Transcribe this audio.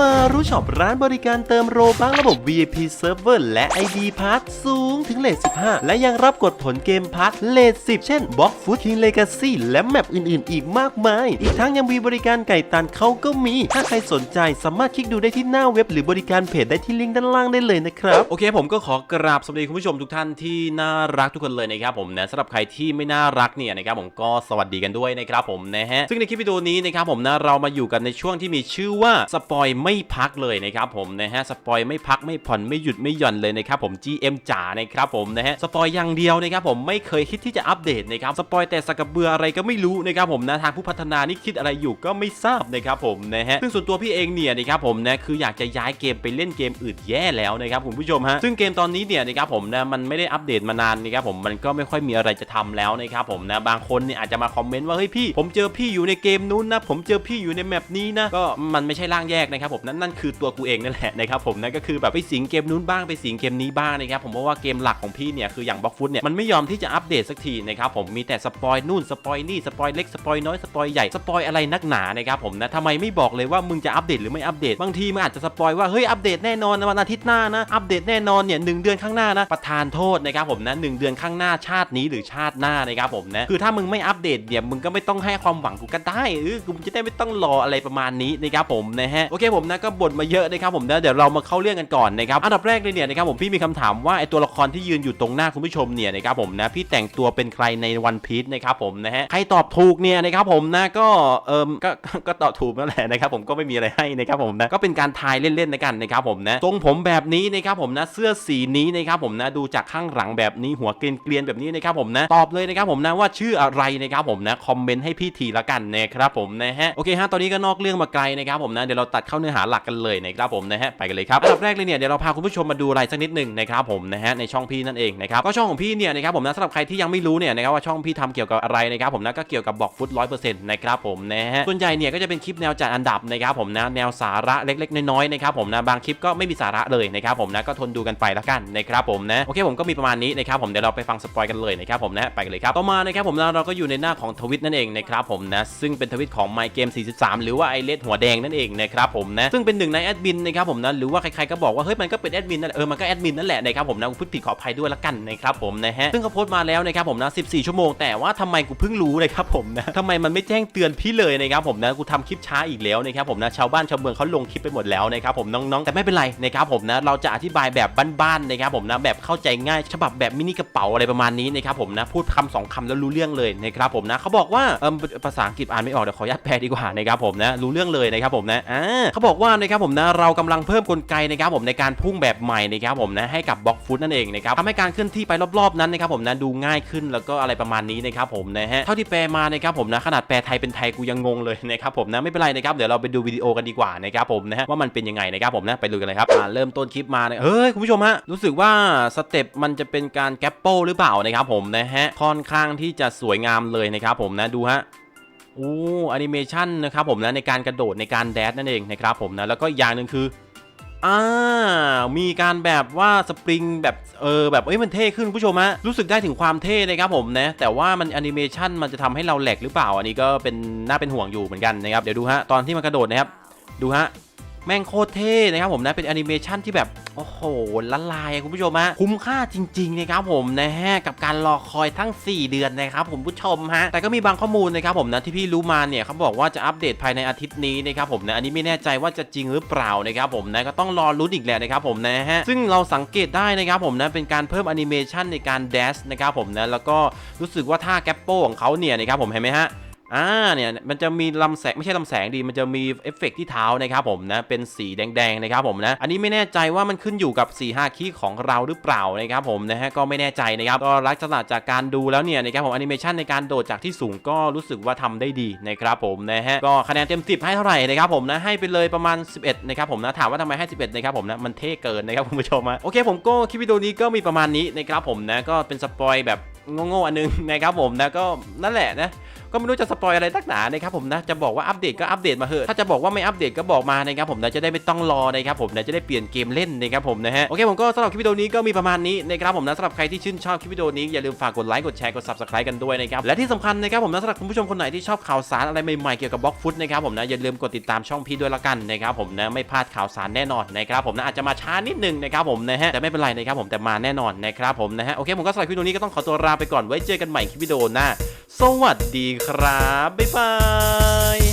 มารู้ช็อปร้านบริการเติมโรบังระบบ VIP Server และ ID Pass สูงถึงเลท15 และยังรับกดผลเกมพาร์ทเลท10 เช่น Box Food King Legacy และแมปอื่นๆ อีกมากมาย อีกทั้งยังมีบริการไก่ตันเขาก็มี ถ้าใครสนใจสามารถคลิกดูได้ที่หน้าเว็บหรือบริการเพจได้ที่ลิงก์ด้านล่างได้เลยนะครับ โอเคผมก็ขอกราบสวัสดีคุณผู้ชมทุกท่านที่น่ารักทุกคนเลยนะครับผมนะสำหรับใครที่ไม่น่ารักเนี่ยนะครับผมก็สวัสดีกันด้วยนะครับผมนะฮะซึ่งในคลิปวิดีโอนี้นะครับผมนะเรามาอยู่กันในช่วงที่มีชื่อว่าสปอยไม่พักเลยนะครับผมนะฮะสปอยไม่พักไม่ผ่อนไม่หยุดไม่หย่อนเลยนะครับผม GM จ๋านะครับผมนะฮะสปอยอย่างเดียวนะครับผมไม่เคยคิดที่จะอัปเดตนะครับสปอยแต่สกกระเบืออะไรก็ไม่รู้นะครับผมนะทางผู้พัฒนานี่คิดอะไรอยู่ก็ไม่ทราบนะครับผมนะฮะซึ่งส่วนตัวพี่เองเนี่ยนะครับผมนะคืออยากจะย้ายเกมไปเล่นเกมอื่นแย่แล้วนะครับคุณผู้ชมฮะซึ่งเกมตอนนี้เนี่ยนะครับผมนะมันไม่ได้อัปเดตมานานนะครับผมมันก็ไม่ค่อยมีอะไรจะทำแล้วนะครับผมนะบางคนเนี่ยอาจจะมาคอมเมนต์ว่าเฮ้ยพี่ ผมเจอพี่อยู่ในเกมนู้นนะผมเจอพี่อยู่ในแมปนี้นะก็มันไม่ใช่ร่างแยกนะครับผมนั่นนั่นคือตัวกูเองนั่นแหละนะครับผมนั่นก็คือแบบไปสิงเกมนู้นบ้างไปสิงเกมนี้บ้างนะครับผมเพราะว่าเกมหลักของพี่เนี่ยคืออย่างบล็อกฟุตเนี่ยมันไม่ยอมที่จะอัปเดตสักทีนะครับผมมีแต่สปอยนู่นสปอยนี่สปอยเล็กสปอยน้อยสปอยใหญ่สปอยอะไรนักหนานะครับผมนะทำไมไม่บอกเลยว่ามึงจะอัปเดตหรือไม่อัปเดตบางทีมันอาจจะสปอยว่าเฮ้ยอัปเดตแน่นอนวันอาทิตย์หน้านะอัปเดตแน่นอนเนี่ยหนึ่งเดือนข้างหน้านะประธานโทษนะครับผมนะหนึ่งเดือนข้างหน้าชาตินี้หรือชาติหน้านะครับผมนะคือถ้ามึงไม่อัปเดตเนี่ยมึงก็ไม่ต้องให้ความหวังกูก็ได้เออกูจะได้ไม่ต้องรออะไรประมาณนี้นะครับผมนะฮะโอเคผมนะก็บ่นมาเยอะนะครับผมนะเดี๋ยวเรามาเข้าเรื่องกันก่อนนะครับอันดับแรกเลยเนี่ยนะครับผมพี่มีคำถามว่าไอตัวละครที่ยืนอยู่ตรงหน้าคุณผู้ชมเนี่ยนะครับผมนะพี่แต่งตัวเป็นใครในวันพีชนะครับผมนะฮะใครตอบถูกเนี่ยนะครับผมนะก็เอิมก็ก็ตอบถูกนั่นแหละนะครับผมก็ไม่มีอะไรให้นะครับผมนะก็เป็นการทายเล่นๆนะกันนะครับผมนะทรงผมแบบนี้นะครับผมนะเสื้อสีนี้นะครับผมนะดูจากข้างหลังแบบนี้หัวเกรียนแบบนี้นะครับผมนะตอบเลยนะครับผมนะว่าชื่ออะไรนะครับผมนะคอมเมนต์ให้พี่ทีละกันนะครับผมนะฮะโอเคฮะตอนนี้ก็นอกเรื่องมาไกลนะครับผมนะเดี๋ยวเราตัดเข้าเนื้อหาหลักกันเลยนะครับผมนะฮะไปกันเลยครับอันดับแรกเลยเนี่ยเดี๋ยวเราพาคุณผู้ชมมาดูอะไรสักนิดหนึ่งนะครับผมนะฮะในช่องพี่นั่นเองนะครับก็ช่องของพี่เนี่ยนะครับผมนะสำหรับใครที่ยังไม่รู้เนี่ยนะครับว่าช่องพี่ทำเกี่ยวกับอะไรนะครับผมนะก็เกี่ยวกับบอกฟุตร้อยเปอร์เซ็นต์นะครับผมนะฮะส่วนใหญ่เนี่ยก็จะเป็นคลิปแนวจัดอันดับนะครับผมนะแนวสาระเล็กๆน้อยๆนะครับผมนะบางคลิปก็ไม่มีสาระเลยนะครับผมนะก็ทนดูกันไปแล้วกันนะครับผมนะโอเคผมก็มีประมาณนี้นะครับผมเดี๋ยวเราไปฟังสปอยกันเลยนะครับผมนะไปกันเลยครับต่อมานะครับผมเราก็อยู่ในหน้าของทวิตนั่นเองนะครับผมนะซึ่งเป็นทวิตของ My Game 43 หรือว่าไอเลดหัวแดงนั่นเองนะครับผมนะซึ่งเป็นหนึ่งในแอดมินนะครับผมนะหรือว่าใครๆก็บอกว่าเฮ้ยมันก็เป็นแอดมินนั่นแหละเออมันก็แอดมินนั่นแหละนะครับผมนะพูดผิดขออภัยด้วยละกันนะครับผมนะฮะซึ่งเขาโพสต์มาแล้วนะครับผมนะ 14 ชั่วโมงแต่ว่าทำไมกูเพิ่งรู้นะครับผมนะทำไมมันไม่แจ้งเตือนพี่เลยนะครับผมนะกูทำคลิปช้าอีกแล้วนะครับผมนะชาวบ้านชาวเมืองเขาลงคลิปไปหมดแล้วนะครับผมน้องๆแต่ไม่เป็นไรนะครับผมนะเราจะอธิบายแบบบ้านๆนะครับผมนะแบบเข้าใจง่ายฉบับแบบมินิกระเป๋าอะไรประมาณนี้นะครับผมนะพูดคำสองคำแล้วรู้เรื่องเลยนะครับผมนะเขาบอกว่าเออภาษาอังกฤษอ่านไม่ออกเดี๋ยวขออนุญาตแปลดีกว่านะครับผมนะรู้เรื่องเลยนะครับผมนะอ่าเขาบอกว่านะครับผมนะเรากำลังเพิ่มกลไกนะครับผมในการพุ่งแบบใหม่นะครับผมนะให้กับบล็อกฟุตนั่นเองนะครับทำให้การเคลื่อนที่ไปรอบๆนั้นนะครับผมนะดูง่ายขึ้นแล้วก็อะไรประมาณนี้นะครับผมนะฮะเท่าที่แปลมานะครับผมนะขนาดแปลไทยเป็นไทยกูยังงงเลยนะครับผมนะไม่เป็นไรนะครับเดี๋ยวเราไปดูวิดีโอกันดีกว่านะครับผมนะฮะว่ามันเป็นยังไงนะครับผมนะไปดูกันเลยครับอ่าเริ่มต้นคลิปมาเนี่ยเฮ้ยคุณผู้ชมฮะรู้สึกว่าสเต็ปมันจะเป็นการแกปโปหรือเปล่านะครับผมนะฮะค่อนข้างที่จะสวยงามเลยนะครับผมนะดูฮะ โอ้แอนิเมชันนะครับผมนะในการกระโดดในการแดดนั่นเองนะครับผมนะแล้วก็อย่างหนึ่งคืออ่ามีการแบบว่าสปริงแบบเออแบบเอ้ยมันเท่ขึ้นคุณผู้ชมฮะรู้สึกได้ถึงความเท่นะครับผมนะแต่ว่ามันแอนิเมชันมันจะทำให้เราแหลกหรือเปล่า อันนี้ก็เป็นน่าเป็นห่วงอยู่เหมือนกันนะครับเดี๋ยวดูฮะตอนที่มันกระโดดนะครับดูฮะ แม่งโคตรเท่นะครับผมนะเป็นแอนิเมชันที่แบบโอ้โหละลายคุณผู้ชมฮะคุ้มค่าจริงๆนะครับผมนะฮะกับการรอคอยทั้ง 4 เดือนนะครับผมผู้ชมฮะแต่ก็มีบางข้อมูลนะครับผมนะที่พี่รู้มาเนี่ยเขาบอกว่าจะอัปเดตภายในอาทิตย์นี้นะครับผมนะอันนี้ไม่แน่ใจว่าจะจริงหรือเปล่านะครับผมนะก็ต้องรอลุ้นอีกแหละนะครับผมนะฮะซึ่งเราสังเกตได้นะครับผมนะเป็นการเพิ่มแอนิเมชันในการแดชนะครับผมนะแล้วก็รู้สึกว่าท่าแกปโปของเขาเนี่ยนะครับผมเห็นไหมฮะ อ่าเนี่ยมันจะมีลำแสงไม่ใช่ลำแสงดีมันจะมีเอฟเฟกต์ที่เท้านะครับผมนะเป็นสีแดงๆนะครับผมนะอันนี้ไม่แน่ใจว่ามันขึ้นอยู่กับ4ีหคีย์ของเราหรือเปล่านะครับผมนะฮะก็ไม่แน่ใจนะครับก็ลักษณะจากการดูแล้วเนี่ยนะครับผมแอนิเมชันในการโดดจากที่สูงก็รู้สึกว่าทำได้ดีนะครับผมนะฮะก็คะแนนเต็ม 10 ให้เท่าไหร่นะครับผมนะให้ไปเลยประมาณ 11นะครับผมนะถามว่าทำไมให้ 11นะครับผมนะมันเท่เกินนะครับคุณผู้ชมอะโอเคผมก็คลิปวิดีโอนี้ก็มีประมาณนี้นะครับผมนะก็เป็นสปอยแบบโง่ๆอันนึงนะครับผมนะก็นั่นแหละนะ ก็ไม่รู้จะสปอยอะไรตักหนานะครับผมนะจะบอกว่าอัปเดตก็อัปเดตมาเหอะถ้าจะบอกว่าไม่อัปเดตก็บอกมานะครับผมนะจะได้ไม่ต้องรอนะครับผมนะจะได้เปลี่ยนเกมเล่นนะครับผมนะฮะโอเคผมก็สำหรับคลิปวิดีโอนี้ก็มีประมาณนี้นะครับผมนะสำหรับใครที่ชื่นชอบคลิปวิดีโอนี้อย่าลืมฝากกดไลค์กดแชร์กด subscribe กันด้วยนะครับและที่สำคัญนะครับผมนะสำหรับคุณผู้ชมคนไหนที่ชอบข่าวสารอะไรใหม่ๆเกี่ยวกับบล็อกฟุตนะครับผมนะอย่าลืมกดติดตามช่องพี่ด้วยละกันนะครับผมนะไม่พลาดข่าวสารแน่นอนนะครับผมนะอาจจะมาช้านิดนึงนะครับผมนะฮะแต่ไม่เป็นไรนะครับผมแต่มาแน่นอนนะครับผมนะฮะโอเคผมก็สำหรับคลิปวิดีโอนี้ก็ต้องขอตัวลาไปก่อนไว้เจอกันใหม่คลิปวิดีโอหน้า สวัสดีครับ บ๊ายบาย